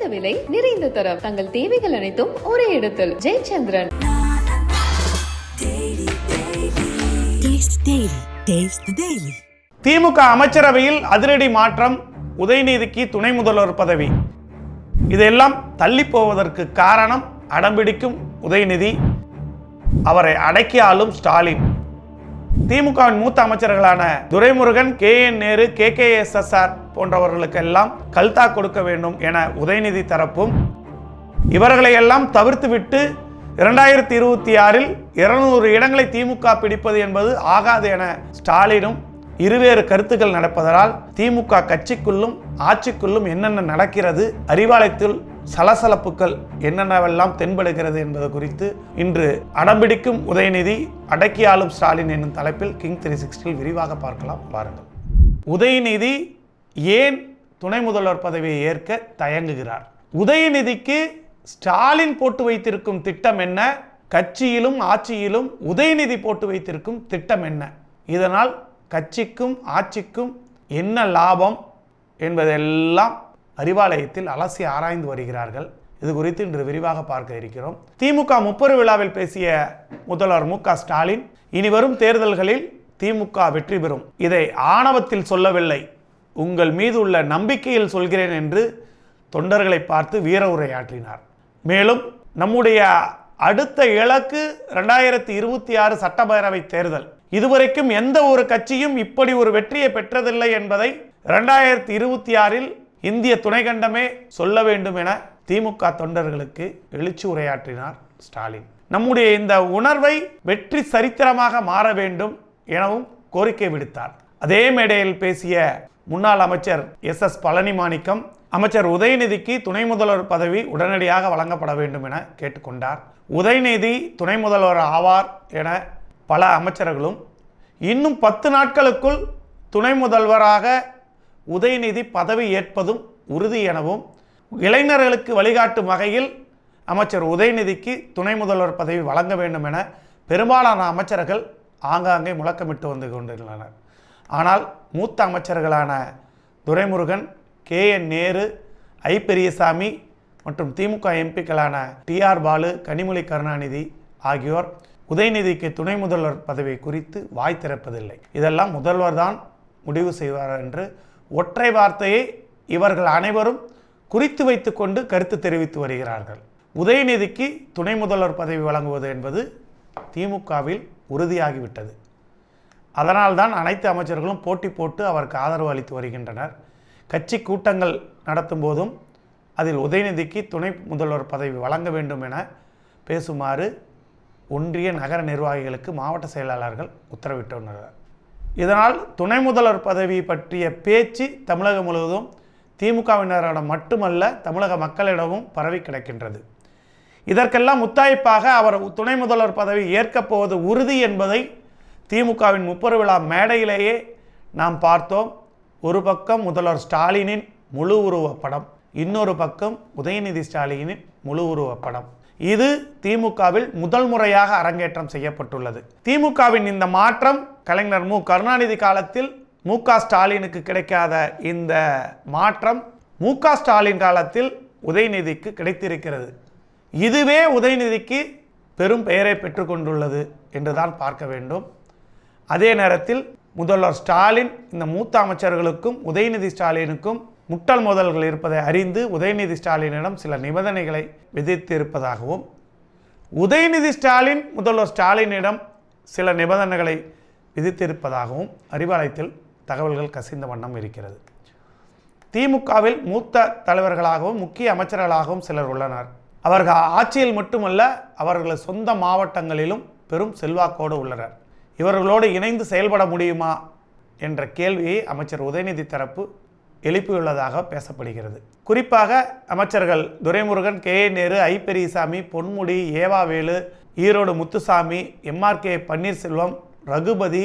குறைந்த விலை நிறைந்த தரம். தங்கள் தேவைகள் அனைத்தும் ஒரே இடத்தில். ஜெயச்சந்திரன். திமுக அமைச்சரவையில் அதிரடி மாற்றம் உதயநிதிக்கு துணை முதல்வர் பதவி. இதெல்லாம் தள்ளி போவதற்கு காரணம் அடம்பிடிக்கும் உதயநிதி. அவரை அடக்கியாலும் ஸ்டாலின். திமுகவின் மூத்த அமைச்சர்களான Duraimurugan K. N. Nehru K. K. S. S. R. போன்றவர்களுக்கெல்லாம் கல்தா கொடுக்க வேண்டும் என உதயநிதி தரப்பும் இவர்களை எல்லாம் தவிர்த்துவிட்டு இரண்டாயிரத்தி இருபத்தி ஆறில் இருநூறு இடங்களை திமுக பிடிப்பது என்பது ஆகாது என ஸ்டாலினும் இருவேறு கருத்துக்கள் நடப்பதால் திமுக கட்சிக்குள்ளும் ஆட்சிக்குள்ளும் என்னென்ன நடக்கிறது அறிவாலயத்தில் சலசலப்புகள் என்னென்னவெல்லாம் தென்படுகிறது என்பது குறித்து இன்று அடம்பிடிக்கும் உதயநிதி அடக்கி ஆளும் ஸ்டாலின் என்னும் தலைப்பில் கிங் த்ரீ சிக்ஸ்டில் விரிவாக பார்க்கலாம். பாருங்கள். உதயநிதி ஏன் துணை முதல்வர் பதவியை ஏற்க தயங்குகிறார்? உதயநிதிக்கு ஸ்டாலின் போட்டு வைத்திருக்கும் திட்டம் என்ன? கட்சியிலும் ஆட்சியிலும் உதயநிதி போட்டு வைத்திருக்கும் திட்டம் என்ன? இதனால் கட்சிக்கும் ஆட்சிக்கும் என்ன லாபம் என்பதெல்லாம் அறிவாலயத்தில் அலசி ஆராய்ந்து வருகிறார்கள். இது குறித்து இன்று விரிவாக பார்க்க இருக்கிறோம். திமுக முப்பெரு விழாவில் பேசிய முதல்வர் மு க ஸ்டாலின் இனி வரும் தேர்தல்களில் திமுக வெற்றி பெறும். இதை ஆணவத்தில் சொல்லவில்லை. உங்கள் மீது உள்ள நம்பிக்கையில் சொல்கிறேன் என்று தொண்டர்களை பார்த்து வீர உரையாற்றினார். மேலும் நம்முடைய அடுத்த இலக்கு ரெண்டாயிரத்தி இருபத்தி ஆறு சட்டப்பேரவை தேர்தல். இதுவரைக்கும் எந்த ஒரு கட்சியும் இப்படி ஒரு வெற்றியை பெற்றதில்லை என்பதை ரெண்டாயிரத்தி இருபத்தி ஆறில் இந்திய துணைக்கண்டமே சொல்ல வேண்டும் என திமுக தொண்டர்களுக்கு எழுச்சி உரையாற்றினார் ஸ்டாலின். நம்முடைய இந்த உணர்வை வெற்றி சரித்திரமாக மாற வேண்டும் எனவும் கோரிக்கை விடுத்தார். அதே மேடையில் பேசிய முன்னாள் அமைச்சர் எஸ் எஸ் பழனிமாணிக்கம் அமைச்சர் உதயநிதிக்கு துணை முதல்வர் பதவி உடனடியாக வழங்கப்பட வேண்டும் என கேட்டுக்கொண்டார். உதயநிதி துணை முதல்வர் ஆவார் என பல அமைச்சர்களும் இன்னும் பத்து நாட்களுக்குள் துணை முதல்வராக உதயநிதி பதவி ஏற்பதும் உறுதி எனவும் இளைஞர்களுக்கு வழிகாட்டும் வகையில் அமைச்சர் உதயநிதிக்கு துணை முதல்வர் பதவி வழங்க வேண்டும் என பெரும்பாலான அமைச்சர்கள் ஆங்காங்கே முழக்கமிட்டு வந்து கொண்டுள்ளனர் ஆனால் மூத்த அமைச்சர்களான Duraimurugan K. N. Nehru I. Periyasamy மற்றும் திமுக எம்பிக்களான டிஆர் பாலு கனிமொழி கருணாநிதி ஆகியோர் உதயநிதிக்கு துணை முதல்வர் பதவி குறித்து வாய் திறப்பதில்லை. இதெல்லாம் முதல்வர் தான் முடிவு செய்வார் என்று ஒற்றை வார்த்தையை இவர்கள் அனைவரும் குறித்து வைத்துக்கொண்டு கருத்து தெரிவித்து வருகிறார்கள். உதயநிதிக்கு துணை முதல்வர் பதவி வழங்குவது என்பது திமுகவில் உறுதியாகிவிட்டது. அதனால்தான் அனைத்து அமைச்சர்களும் போட்டி போட்டு அவருக்கு ஆதரவு அளித்து வருகின்றனர். கட்சி கூட்டங்கள் நடத்தும் போதும் அதில் உதயநிதிக்கு துணை முதல்வர் பதவி வழங்க வேண்டும் என பேசுமாறு ஒன்றிய நகர நிர்வாகிகளுக்கு மாவட்ட செயலாளர்கள் உத்தரவிட்டுள்ளனர். இதனால் துணை முதல்வர் பதவி பற்றிய பேச்சு தமிழகம் முழுவதும் திமுகவினரிடம் மட்டுமல்ல தமிழக மக்களிடமும் பரவி கிடக்கின்றது. இதற்கெல்லாம் முத்தாய்ப்பாக அவர் துணை முதல்வர் பதவி ஏற்கப் போவது உறுதி என்பதை திமுகவின் முப்பெரு விழா மேடையிலேயே நாம் பார்த்தோம். ஒரு பக்கம் முதல்வர் ஸ்டாலினின் முழு உருவ படம் இன்னொரு பக்கம் உதயநிதி ஸ்டாலினின் முழு உருவ படம். இது திமுகவில் முதல் முறையாக அரங்கேற்றம் செய்யப்பட்டுள்ளது. திமுகவின் இந்த மாற்றம் கலைஞர் மு. கருணாநிதி காலத்தில் மு. ஸ்டாலினுக்கு கிடைக்காத இந்த மாற்றம் மு. ஸ்டாலின் காலத்தில் உதயநிதிக்கு கிடைத்திருக்கிறது. இதுவே உதயநிதிக்கு பெரும் பெயரை பெற்றுக்கொண்டுள்ளது என்றுதான் பார்க்க வேண்டும். அதே நேரத்தில் முதல்வர் ஸ்டாலின் இந்த மூத்த அமைச்சர்களுக்கும் உதயநிதி ஸ்டாலினுக்கும் முட்டல் மோதல்கள் இருப்பதை அறிந்து உதயநிதி ஸ்டாலினிடம் சில நிபந்தனைகளை விதித்து இருப்பதாகவும் உதயநிதி ஸ்டாலின் முதல்வர் ஸ்டாலினிடம் சில நிபந்தனைகளை விதித்திருப்பதாகவும் அறிவாலயத்தில் தகவல்கள் கசிந்த வண்ணம் இருக்கிறது. திமுகவில் மூத்த தலைவர்களாகவும் முக்கிய அமைச்சர்களாகவும் சிலர் உள்ளனர். அவர்கள் ஆட்சியில் மட்டுமல்ல அவர்களது சொந்த மாவட்டங்களிலும் பெரும் செல்வாக்கோடு உள்ளனர். இவர்களோடு இணைந்து செயல்பட முடியுமா என்ற கேள்வியை அமைச்சர் உதயநிதி தரப்பு எழுப்பியுள்ளதாக பேசப்படுகிறது. குறிப்பாக அமைச்சர்கள் Duraimurugan K. A. Nehru I. Periyasamy Ponmudy EV Velu Erode Muthusamy MRK Panneerselvam Raghupathy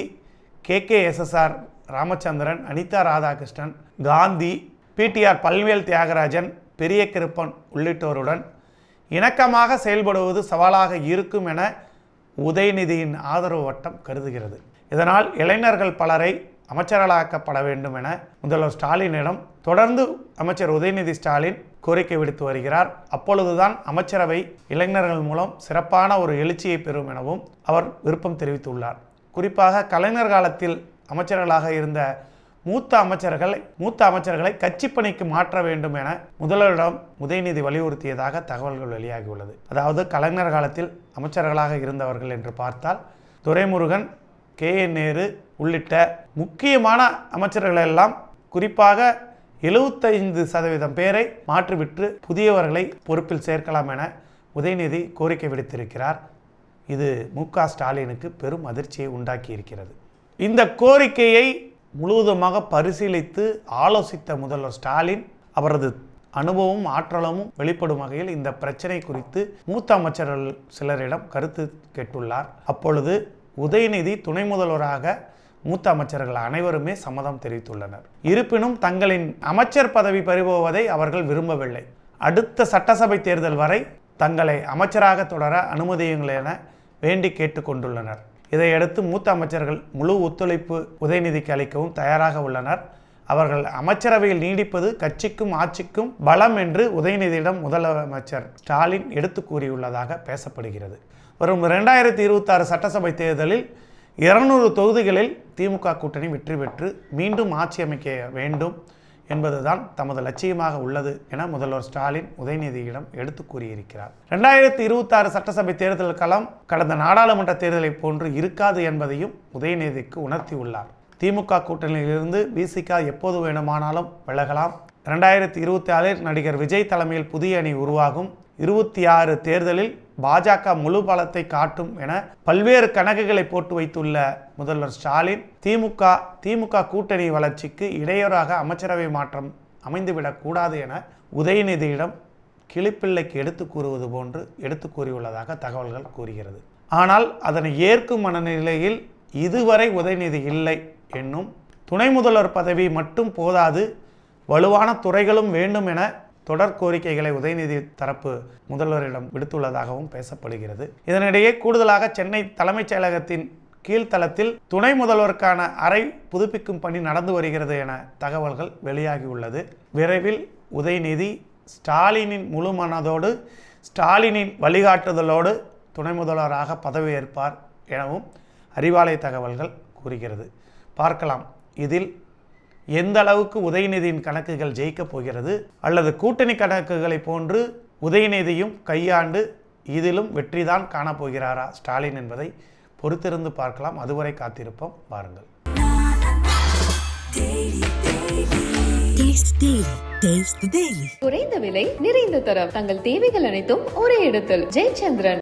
K K SSR Ramachandran Anitha Radhakrishnan Gandhi PTR Palanivel Thiagarajan Periyakaruppan உள்ளிட்டோருடன் இணக்கமாக செயல்படுவது சவாலாக இருக்கும் என உதயநிதியின் ஆதரவு வட்டம் கருதுகிறது. இதனால் இளைஞர்கள் பலரை அமைச்சர்களாக்கப்பட வேண்டும் என முதல்வர் ஸ்டாலினிடம் தொடர்ந்து அமைச்சர் உதயநிதி ஸ்டாலின் கோரிக்கை விடுத்து வருகிறார். அப்பொழுதுதான் அமைச்சரவை இளைஞர்கள் மூலம் சிறப்பான ஒரு எழுச்சியை பெறும் எனவும் அவர் விருப்பம் தெரிவித்துள்ளார். குறிப்பாக கலைஞர் காலத்தில் அமைச்சர்களாக இருந்த மூத்த அமைச்சர்களை மூத்த அமைச்சர்களை கட்சி பணிக்கு மாற்ற வேண்டும் என முதல்வரிடம் உதயநிதி வலியுறுத்தியதாக தகவல்கள் வெளியாகியுள்ளது. அதாவது கலைஞர் காலத்தில் அமைச்சர்களாக இருந்தவர்கள் என்று பார்த்தால் துரைமுருகன் கே. என் நேரு உள்ளிட்ட முக்கியமான அமைச்சர்கள் எல்லாம் குறிப்பாக எழுபத்தைந்து சதவீதம் பேரை மாற்றிவிட்டு புதியவர்களை பொறுப்பில் சேர்க்கலாம் என உதயநிதி கோரிக்கை விடுத்திருக்கிறார். இது மு க ஸ்டாலினுக்கு பெரும் அதிர்ச்சியை உண்டாக்கி இருக்கிறது இந்த கோரிக்கையை முழுவதுமாக பரிசீலித்து ஆலோசித்த முதல்வர் ஸ்டாலின் அவரது அனுபவமும் ஆற்றலமும் வெளிப்படும் வகையில் இந்த பிரச்சனை குறித்து மூத்த அமைச்சர்கள் சிலரிடம் கருத்து கேட்டுள்ளார். அப்பொழுது உதயநிதி துணை முதல்வராக மூத்த அமைச்சர்கள் அனைவருமே சம்மதம் தெரிவித்துள்ளனர். இருப்பினும் தங்களின் அமைச்சர் பதவி பறிபோவதை அவர்கள் விரும்பவில்லை. அடுத்த சட்டசபை தேர்தல் வரை தங்களை அமைச்சராக தொடர அனுமதியுங்கள் என வேண்டி கேட்டுக்கொண்டுள்ளனர். இதையடுத்து மூத்த அமைச்சர்கள் முழு ஒத்துழைப்பு உதயநிதிக்கு அளிக்கவும் தயாராக உள்ளனர். அவர்கள் அமைச்சரவையில் நீடிப்பது கட்சிக்கும் ஆட்சிக்கும் பலம் என்று உதயநிதியிடம் முதலமைச்சர் ஸ்டாலின் எடுத்து கூறியுள்ளதாக பேசப்படுகிறது. வரும் இரண்டாயிரத்தி இருபத்தாறு சட்டசபை தேர்தலில் இருநூறு தொகுதிகளில் திமுக கூட்டணி வெற்றி பெற்று மீண்டும் ஆட்சி அமைக்க வேண்டும். என்பதுதான் தமது லட்சியமாக உள்ளது என முதல்வர் ஸ்டாலின் உதயநிதியிடம் எடுத்து கூறியிருக்கிறார். ரெண்டாயிரத்தி இருபத்தாறு சட்டசபை தேர்தல் களம் கடந்த நாடாளுமன்ற தேர்தலைப் போன்று இருக்காது என்பதையும் உதயநிதிக்கு உணர்த்தியுள்ளார். திமுக கூட்டணியிலிருந்து விசிக எப்போது வேணுமானாலும் விலகலாம். ரெண்டாயிரத்தி இருபத்தி ஆறில் நடிகர் விஜய் தலைமையில் புதிய அணி உருவாகும். இருபத்தி ஆறு தேர்தலில் பாஜக முழு பலத்தை காட்டும் என பல்வேறு கணக்குகளை போட்டு வைத்துள்ள முதல்வர் ஸ்டாலின் திமுக திமுக கூட்டணி வளர்ச்சிக்கு இடையூறாக அமைச்சரவை மாற்றம் அமைந்துவிடக்கூடாது என உதயநிதியிடம் கிளிப்பிள்ளைக்கு எடுத்து கூறுவது போன்று எடுத்து கூறியுள்ளதாக தகவல்கள் கூறுகிறது. ஆனால் அதனை ஏற்கும் மனநிலையில் இதுவரை உதயநிதி இல்லை என்னும் துணை முதல்வர் பதவி மட்டும் போதாது வலுவான துறைகளும் வேண்டும் என தொடர் கோரிக்கைகளை உதயநிதி தரப்பு முதல்வரிடம் விடுத்துள்ளதாகவும் பேசப்படுகிறது. இதனிடையே கூடுதலாக சென்னை தலைமைச் செயலகத்தின் கீழ்த்தளத்தில் துணை முதல்வருக்கான அறை புதுப்பிக்கும் பணி நடந்து வருகிறது என தகவல்கள் வெளியாகியுள்ளது. விரைவில் உதயநிதி ஸ்டாலினின் முழு மனதோடு ஸ்டாலினின் வழிகாட்டுதலோடு துணை முதல்வராக பதவியேற்பார் எனவும் அறிவாலய தகவல்கள் கூறுகிறது. பார்க்கலாம். இதில் எந்த அளவுக்கு உதயநிதியின் கணக்குகள் ஜெயிக்கப் போகிறது அல்லது கூட்டணி கணக்குகளை போன்று உதயநிதியும் கையாண்டு இதிலும் வெற்றிதான் காணப்போகிறாரா ஸ்டாலின் என்பதை பொறுத்திருந்து பார்க்கலாம். அதுவரை காத்திருப்போம். Daily. குறைந்த விலை நிறைந்த தரம். தங்கள் தேவைகள் அனைத்தும் ஒரே இடத்தில். ஜெயச்சந்திரன்.